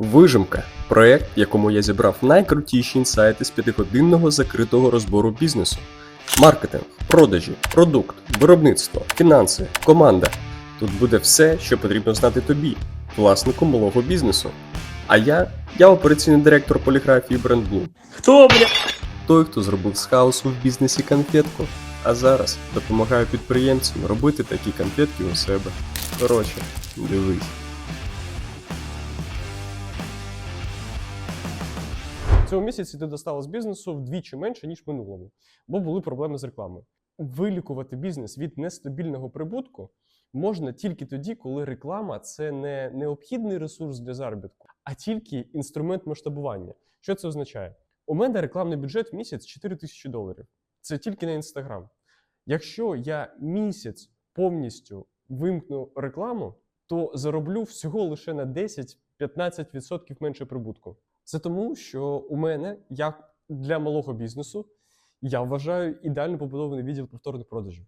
Вижимка проект, в якому я зібрав найкрутіші інсайти з п'ятигодинного закритого розбору бізнесу. Маркетинг, продажі, продукт, виробництво, фінанси, команда. Тут буде все, що потрібно знати тобі, власнику малого бізнесу. А я, я операційний директор поліграфії BrandBloom. Хто, бля? Той, хто зробив з хаосу в бізнесі конфетку, а зараз допомагаю підприємцям робити такі конфетки у себе. Коротше, дивись. Цього місяці ти достала з бізнесу вдвічі менше, ніж минулому, бо були проблеми з рекламою. Вилікувати бізнес від нестабільного прибутку можна тільки тоді, коли реклама це не необхідний ресурс для заробітку, а тільки інструмент масштабування. Що це означає? У мене рекламний бюджет в місяць 4 тисячі доларів. Це тільки на інстаграм. Якщо я місяць повністю вимкну рекламу, то зароблю всього лише на 10-15% менше прибутку. Це тому, що у мене, як для малого бізнесу, я вважаю ідеально побудований відділ повторних продажів.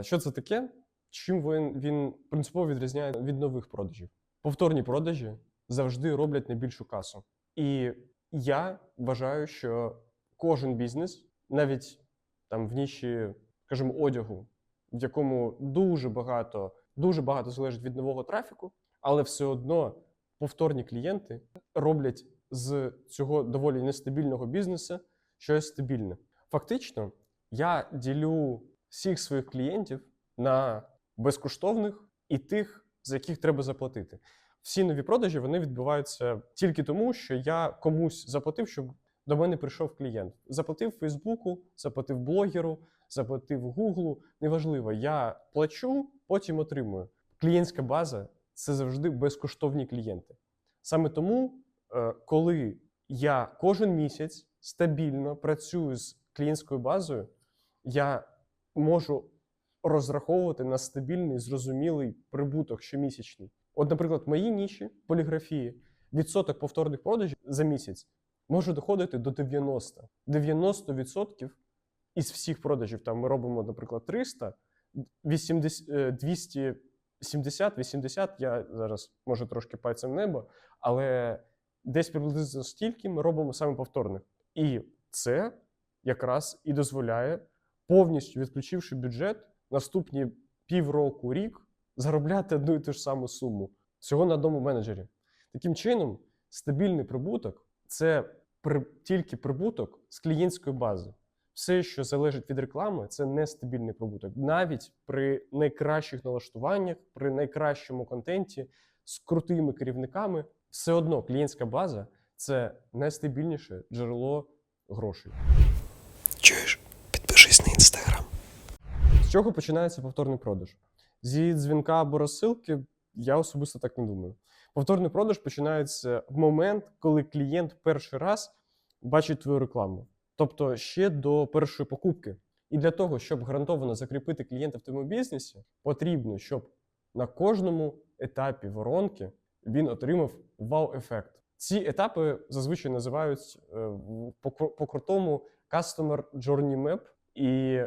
Що це таке? Чим він, він принципово відрізняє від нових продажів? Повторні продажі завжди роблять найбільшу касу. І я вважаю, що кожен бізнес, навіть там в ніші, скажімо, одягу, в якому дуже багато, дуже багато залежить від нового трафіку, але все одно повторні клієнти роблять з цього доволі нестабільного бізнесу щось стабільне. Фактично, я ділю всіх своїх клієнтів на безкоштовних і тих, за яких треба заплатити. Всі нові продажі вони відбуваються тільки тому, що я комусь заплатив, щоб до мене прийшов клієнт. Заплатив Фейсбуку, заплатив блогеру, заплатив Гуглу. Неважливо, я плачу, потім отримую. Клієнтська база це завжди безкоштовні клієнти. Саме тому, коли я кожен місяць стабільно працюю з клієнтською базою, я можу розраховувати на стабільний, зрозумілий прибуток щомісячний. От, наприклад, в моїй ніші поліграфії відсоток повторних продажів за місяць може доходити до 90. 90% із всіх продажів там ми робимо, наприклад, 300, 80, е, 270, 80, я зараз може трошки пальцем в небо, але десь приблизно стільки ми робимо саме повторних. І це якраз і дозволяє, повністю відключивши бюджет, наступні півроку, рік заробляти одну і ту ж саму суму всього на одному менеджері. Таким чином, стабільний прибуток це при, тільки прибуток з клієнтської бази. Все, що залежить від реклами, це нестабільний прибуток. Навіть при найкращих налаштуваннях, при найкращому контенті з крутими керівниками, все одно клієнтська база це найстабільніше джерело грошей. Чуєш? Підпишись на інстаграм. З чого починається повторний продаж? Зі дзвінка або розсилки я особисто так не думаю. Повторний продаж починається в момент, коли клієнт перший раз бачить твою рекламу, тобто ще до першої покупки. І для того, щоб гарантовано закріпити клієнта в твоєму бізнесі, потрібно, щоб на кожному етапі воронки він отримав вау-ефект. Ці етапи зазвичай називають е, по-крутому Customer Journey Map. І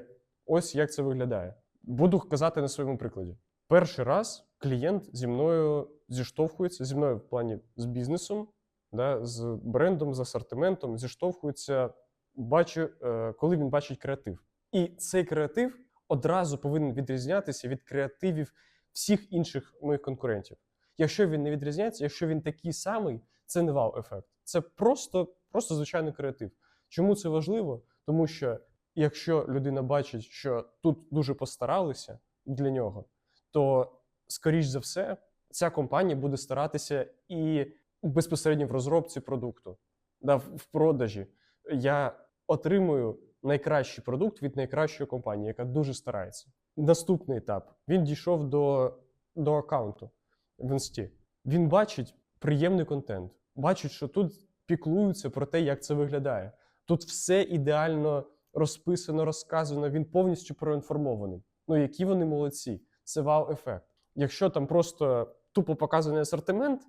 ось як це виглядає. Буду казати на своєму прикладі. Перший раз клієнт зі мною зіштовхується, зі мною в плані з бізнесом, да, з брендом, з асортиментом, зіштовхується, бачу, е, коли він бачить креатив. І цей креатив одразу повинен відрізнятися від креативів всіх інших моїх конкурентів. Якщо він не відрізняється, якщо він такий самий, це не вау-ефект. Це просто, просто звичайний креатив. Чому це важливо? Тому що якщо людина бачить, що тут дуже постаралися для нього, то скоріш за все ця компанія буде старатися і безпосередньо в розробці продукту, да, в продажі. Я отримую найкращий продукт від найкращої компанії, яка дуже старається. Наступний етап: він дійшов до, до аккаунту в інсті. Він бачить приємний контент, бачить, що тут піклуються про те, як це виглядає. Тут все ідеально розписано, розказано. Він повністю проінформований. Ну, які вони молодці. Це вау-ефект. Якщо там просто тупо показаний асортимент,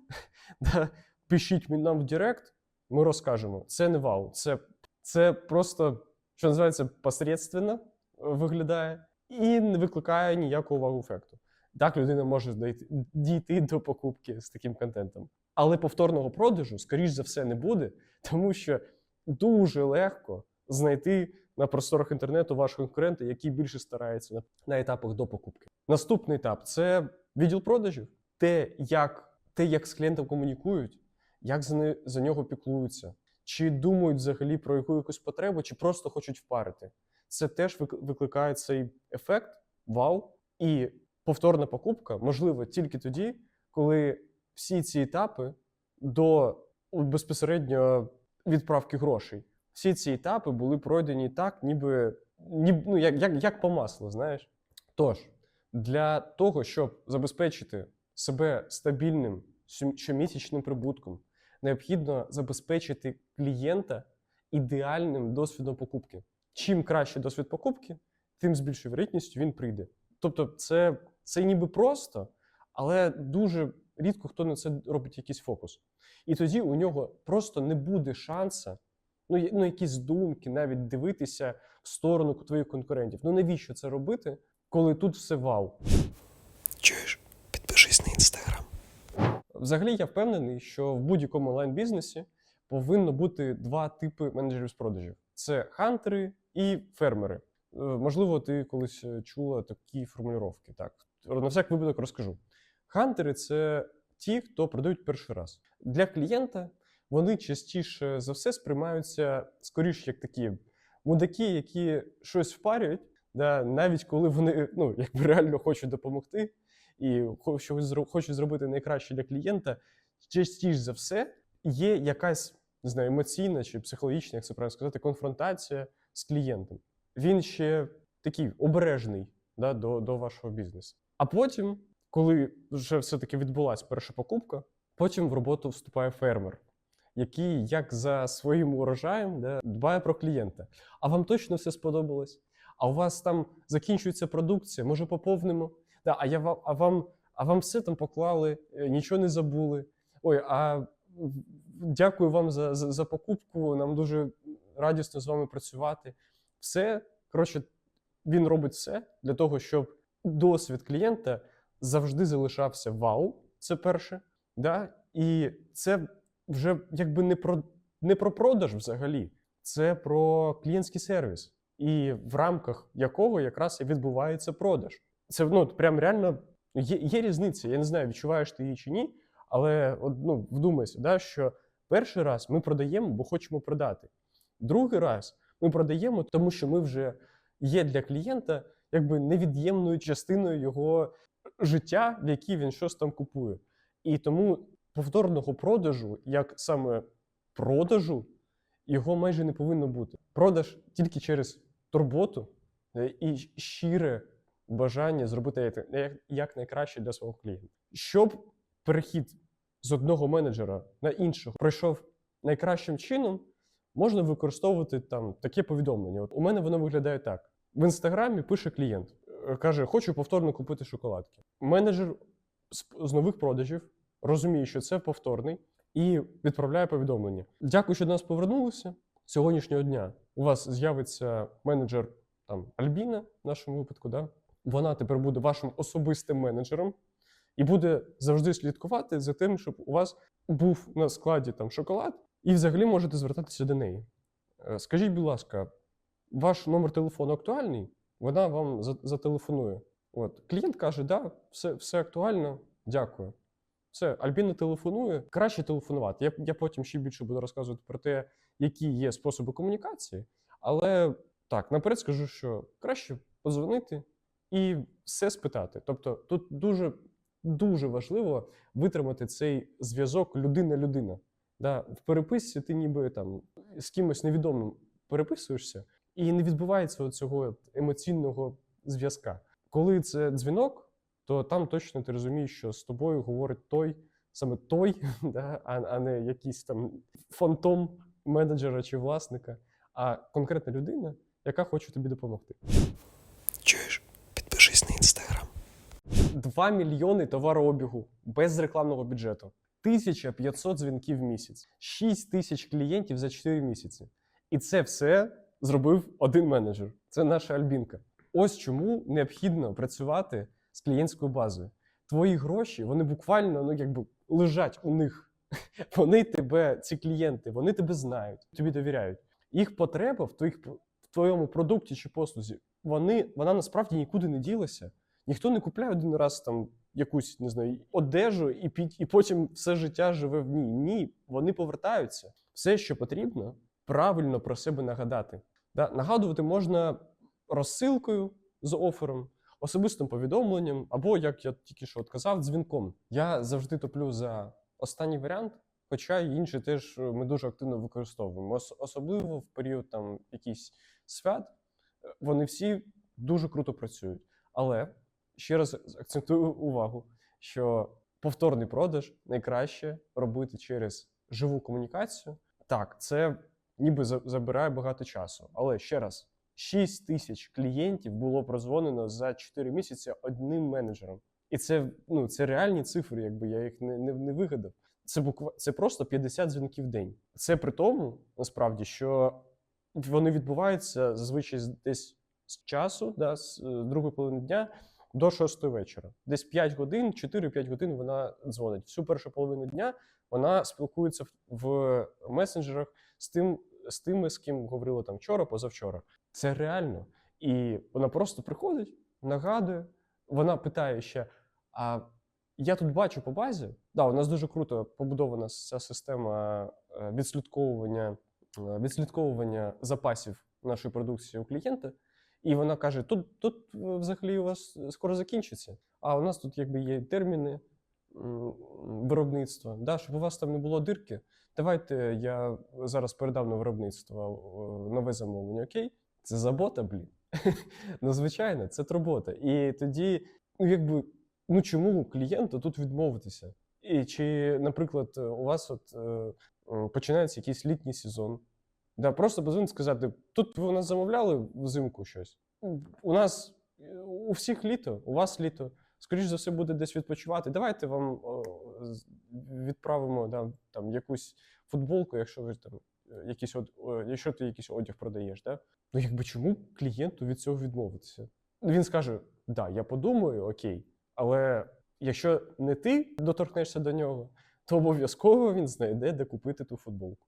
пишіть нам в Директ, ми розкажемо. Це не вау. Це, це просто, що називається, посередственно виглядає і не викликає ніякого вау-ефекту. Так людина може дійти, до покупки з таким контентом. Але повторного продажу, скоріш за все, не буде, тому що дуже легко знайти на просторах інтернету вашого конкурента, який більше старається на, на етапах до покупки. Наступний етап це відділ продажів, те, як, те, як з клієнтом комунікують, як за, не, за нього піклуються, чи думають взагалі про яку якусь потребу, чи просто хочуть впарити. Це теж викликає цей ефект вау. І повторна покупка можлива тільки тоді, коли всі ці етапи до безпосередньо відправки грошей. Всі ці етапи були пройдені так, ніби, ніби ну, як, як, як по маслу, знаєш. Тож, для того, щоб забезпечити себе стабільним щомісячним прибутком, необхідно забезпечити клієнта ідеальним досвідом покупки. Чим краще досвід покупки, тим з більшою вірогідністю він прийде. Тобто, це, це ніби просто, але дуже рідко хто на це робить якийсь фокус. І тоді у нього просто не буде шанса, ну, ну якісь думки, навіть дивитися в сторону твоїх конкурентів. Ну навіщо це робити, коли тут все вау? Чуєш? Підпишись на інстаграм. Взагалі, я впевнений, що в будь-якому онлайн-бізнесі повинно бути два типи менеджерів з продажів: це хантери і фермери. Е, Можливо, ти колись е, чула такі формулювання. Так, на всяк випадок розкажу. Хантери це ті, хто продають перший раз. Для клієнта вони частіше за все сприймаються скоріш як такі мудаки, які щось впарюють, да, навіть коли вони ну, якби реально хочуть допомогти і хочуть зробити найкраще для клієнта, частіше за все є якась не знаю, емоційна чи психологічна, як це правильно сказати, конфронтація з клієнтом. Він ще такий обережний да, до, до вашого бізнесу. А потім, коли вже все-таки відбулася перша покупка, потім в роботу вступає фермер, який, як за своїм урожаєм, да, дбає про клієнта. А вам точно все сподобалось? А у вас там закінчується продукція, може поповнимо? Да, а я вам, а вам, а вам все там поклали, е, нічого не забули. Ой, а дякую вам за, за, за покупку. Нам дуже радісно з вами працювати. Все, коротше, він робить все для того, щоб досвід клієнта завжди залишався вау. Це перше. Да? І це вже якби не про, не про продаж взагалі, це про клієнтський сервіс, і в рамках якого якраз і відбувається продаж. Це ну, прям реально є, є різниця. Я не знаю, відчуваєш ти її чи ні, але ну, вдумайся, да, що перший раз ми продаємо, бо хочемо продати. Другий раз ми продаємо, тому що ми вже є для клієнта якби невід'ємною частиною його життя, в якій він щось там купує. І тому повторного продажу, як саме продажу, його майже не повинно бути. Продаж тільки через турботу е, і щире бажання зробити як- якнайкраще для свого клієнта. Щоб перехід з одного менеджера на іншого пройшов найкращим чином, можна використовувати там таке повідомлення. От у мене воно виглядає так: в інстаграмі пише клієнт, е, каже: Хочу повторно купити шоколадки. Менеджер з, нових продажів розуміє, що це повторний, і відправляє повідомлення. Дякую, що до нас повернулися. Сьогоднішнього дня у вас з'явиться менеджер там Альбіна, в нашому випадку, да? вона тепер буде вашим особистим менеджером і буде завжди слідкувати за тим, щоб у вас був на складі там шоколад, і взагалі можете звертатися до неї. Е, Скажіть, будь ласка, ваш номер телефону актуальний? Вона вам зателефонує. От клієнт каже: да, все, все актуально, дякую. Все, Альбіна телефонує. Краще телефонувати. Я, я потім ще більше буду розказувати про те, які є способи комунікації. Але так, наперед скажу, що краще подзвонити і все спитати. Тобто, тут дуже, дуже важливо витримати цей зв'язок людина-людина. Да, в переписці ти ніби там з кимось невідомим переписуєшся, і не відбувається цього емоційного зв'язка. Коли це дзвінок, то там точно ти розумієш, що з тобою говорить той, саме той, да, а, а не якийсь там фантом менеджера чи власника, а конкретна людина, яка хоче тобі допомогти. Чуєш? Підпишись на інстаграм. 2 мільйони товарообігу без рекламного бюджету, 1500 дзвінків в місяць, 6 тисяч клієнтів за 4 місяці. І це все зробив один менеджер. Це наша Альбінка. Ось чому необхідно працювати з клієнтською базою. Твої гроші вони буквально ну якби лежать у них Вони тебе, ці клієнти, вони тебе знають, тобі довіряють. Їх потреба в твоїх в твоєму продукті чи послузі, вони, вона насправді нікуди не ділася. Ніхто не купляє один раз там якусь не знаю, одежу і під, і потім все життя живе в ній. Ні, вони повертаються. Все, що потрібно, правильно про себе нагадати. Да? Нагадувати можна розсилкою з офером, особистим повідомленням, або, як я тільки що от казав, дзвінком. Я завжди топлю за останній варіант, хоча інші теж е, ми дуже активно використовуємо. Ос- особливо в період там якихось свят, е, вони всі дуже круто працюють. Але ще раз акцентую увагу, що повторний продаж найкраще робити через живу комунікацію. Так, це ніби забирає багато часу. Але ще раз, 6 тисяч клієнтів було прозвонено за 4 місяці одним менеджером. І це, ну, це реальні цифри, якби я їх не, не, не вигадав. Це буква, це просто 50 дзвінків в день. Це при тому, насправді, що вони відбуваються зазвичай десь з часу, да, з е, другої половини дня до 6 вечора. Десь 5 годин, 4-5 годин вона дзвонить. Всю першу половину дня вона спілкується в, месенджерах з тим, з тими, з ким говорила там вчора, позавчора. Це реально. І вона просто приходить, нагадує, вона питає ще: а я тут бачу по базі, да, у нас дуже круто побудована ця система е, відслідковування, е, відслідковування запасів нашої продукції у клієнта. І вона каже: тут, тут е, взагалі у вас скоро закінчиться. А у нас тут якби є терміни виробництва. Да, щоб у вас там не було дирки. Давайте я зараз передам на виробництво е, нове замовлення. Окей, це забота, блін. ну, звичайно, це турбота. І тоді, ну якби, ну чому клієнту тут відмовитися? І чи, наприклад, е, у вас от е, починається якийсь літній сезон? Да, просто позвонити сказати: тут ви у нас замовляли взимку щось. У нас е, у всіх літо, у вас літо. Скоріше за все, буде десь відпочивати. Давайте вам відправимо да, там якусь футболку, якщо ви там е, якийсь од... якщо ти якийсь одяг продаєш. Да? Ну якби чому клієнту від цього відмовитися? Він скаже: да, я подумаю, окей, але якщо не ти доторкнешся до нього, то обов'язково він знайде, де купити ту футболку.